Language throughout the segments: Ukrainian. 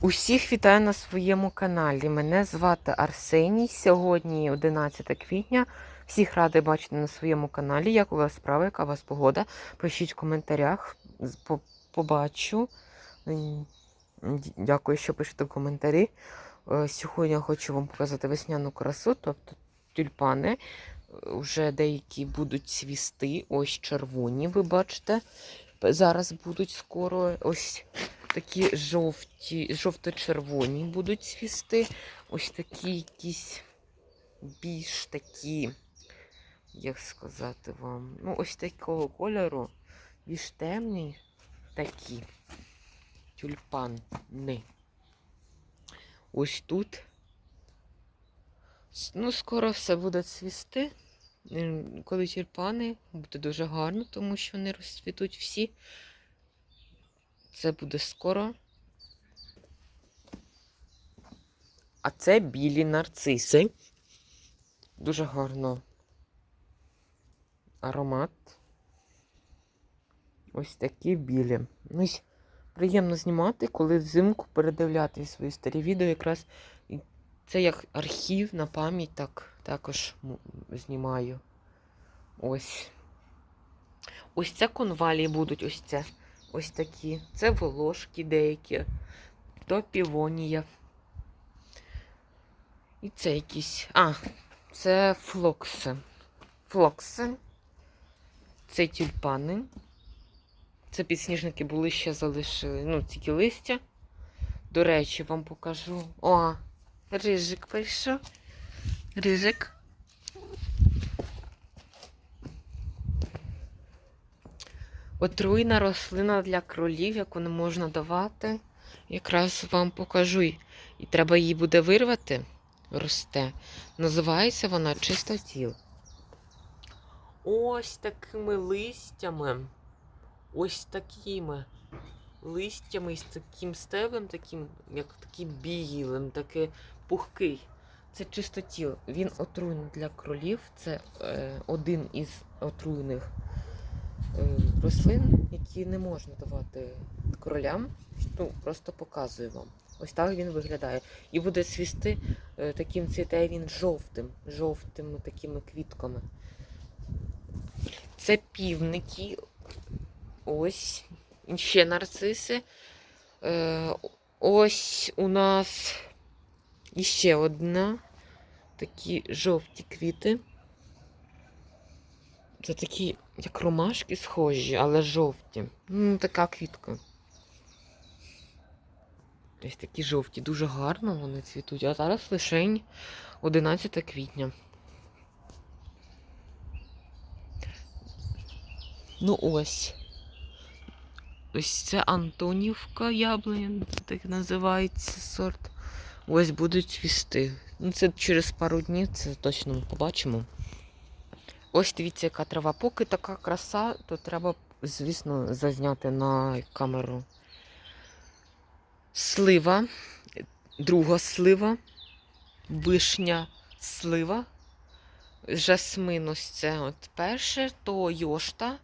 Усіх вітаю на своєму каналі. Мене звати Арсеній. Сьогодні 11 квітня. Всіх радий бачити на своєму каналі. Як у вас справа, яка у вас погода? Пишіть в коментарях. Побачу. Дякую, що пишете в коментарі. Е, Сьогодні я хочу вам показати весняну красу, тобто тюльпани. Вже деякі будуть цвісти. Ось червоні, ви бачите. Зараз будуть скоро ось такі жовті, жовто-червоні будуть цвісти. Ось такі якісь більш такі, як сказати вам, ну, ось такого кольору, більш темні такі тюльпани. Ось тут. Ну, скоро все буде цвісти. Ем, Коли тюльпани, буде дуже гарно, тому що вони розцвітуть всі. Це буде скоро. А це білі нарциси. Дуже гарно. Аромат. Ось такі білі. Ну, ось приємно знімати, коли взимку передивляти свої старі відео. Якраз це як архів на пам'ять, так також знімаю. Ось. Ось це конвалії будуть, ось це. Ось такі. Це волошки деякі. То півонія. І це якісь. А, це флокси. Флокси. Це тюльпани. Це підсніжники були ще залишили. Ну, тільки листя. До речі, вам покажу. О, рижик прийшов. Рижик. Отруйна рослина для кролів, яку не можна давати. Якраз вам покажу. І треба її буде вирвати. Росте. Називається вона чистотіл. Ось такими листями. Ось такими листями і з таким стеблем, таким, як такий білим, такий пухкий. Це чистотіл. Він отруйний для кролів. Це е, один із отруйних рослин, які не можна давати кролям. Ну, просто показую вам. Ось так він виглядає. І буде цвісти е, таким цвіте він жовтим, жовтими такими квітками. Це півники. Ось. Ще нарциси. Е, ось у нас іще одна. Такі жовті квіти. Це такі, як ромашки схожі, але жовті. Ну, така квітка. Ось такі жовті. Дуже гарно вони цвітуть. А зараз лишень 11 квітня. Ну ось. Ось це Антонівка яблуня, так називається сорт. Ось будуть цвісти. Ну, це через пару днів, це точно ми побачимо. Ось дивіться, яка трава. Поки така краса, то треба, звісно, зазняти на камеру. Слива, друга слива, вишня слива, жасмин ось це от перше, то йошта.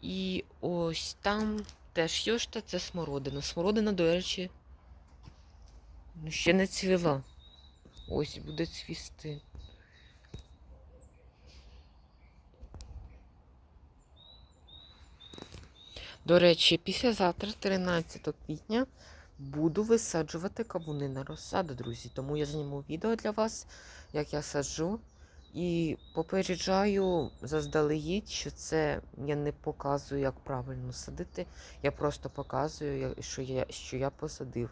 І ось там теж йошта, це смородина. Смородина, до речі, ну, ще не цвіла. Ось буде цвісти. До речі, післязавтра, 13 квітня, буду висаджувати кавуни на розсаду, друзі. Тому я зніму відео для вас, як я саджу. І попереджаю заздалегідь, що це я не показую, як правильно садити. Я просто показую, що я, що я посадив.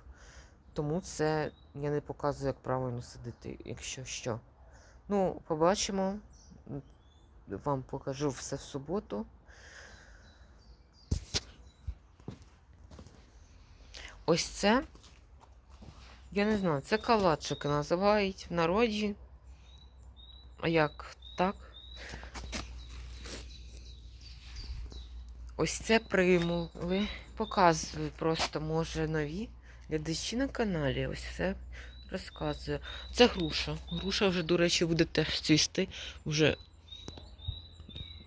Тому це я не показую, як правильно садити, якщо що. Ну, побачимо. Вам покажу все в суботу. Ось це. Я не знаю, це калачики називають в народі. А як так? Ось це примули. Показую просто, може, нові глядачі на каналі. Ось все розказую. Це груша. Груша вже, до речі, буде теж цвісти. Вже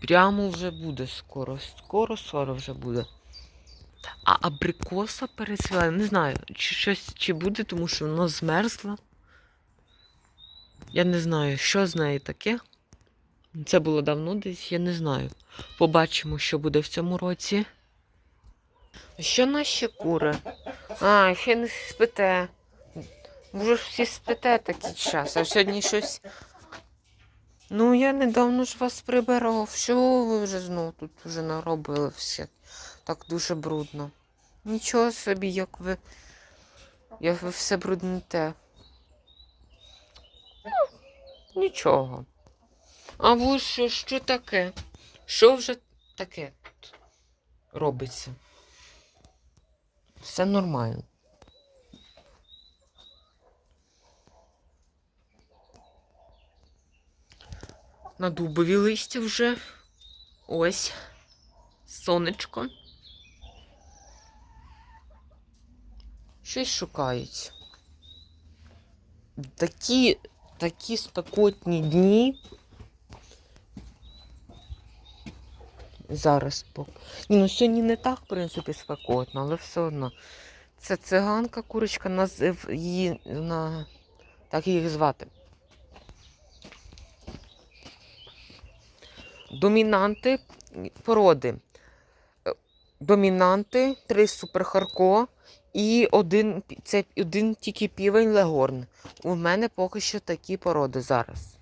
прямо вже буде скоро. Скоро, скоро вже буде. А абрикоса перецвіла. Не знаю, чи щось чи буде, тому що воно змерзло. Я не знаю, що з нею таке. Це було давно десь, я не знаю. Побачимо, що буде в цьому році. Що наші кури? А, ще не спите. Може всі спите такий час, а сьогодні щось. Ну, я недавно ж вас прибирав. Що ви вже знов тут вже наробили все? Так дуже брудно. Нічого собі, як ви. Як ви все брудните. Ну, нічого. А ви що, що таке? Що вже таке робиться? Все нормально. На дубові листя вже. Ось. Сонечко. Щось шукають. Такі, такі спекотні дні. Зараз. Ні, ну сьогодні не так, в принципі, спекотно, але все одно. Це циганка, курочка, назив її на. Так їх звати. Домінанти породи. Домінанти, три суперхарко і один, це один тільки півень легорн. У мене поки що такі породи зараз.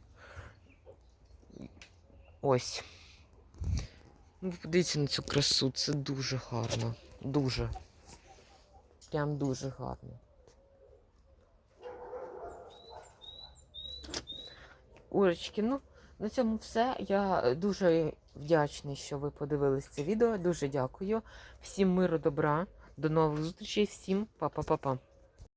Ось. Ну, подивіться на цю красу, це дуже гарно. Дуже. Прям дуже гарно. Урочки, ну, на цьому все. Я дуже вдячний, що ви подивились це відео. Дуже дякую. Всім миру, добра. До нових зустрічей. Всім па-па-па-па.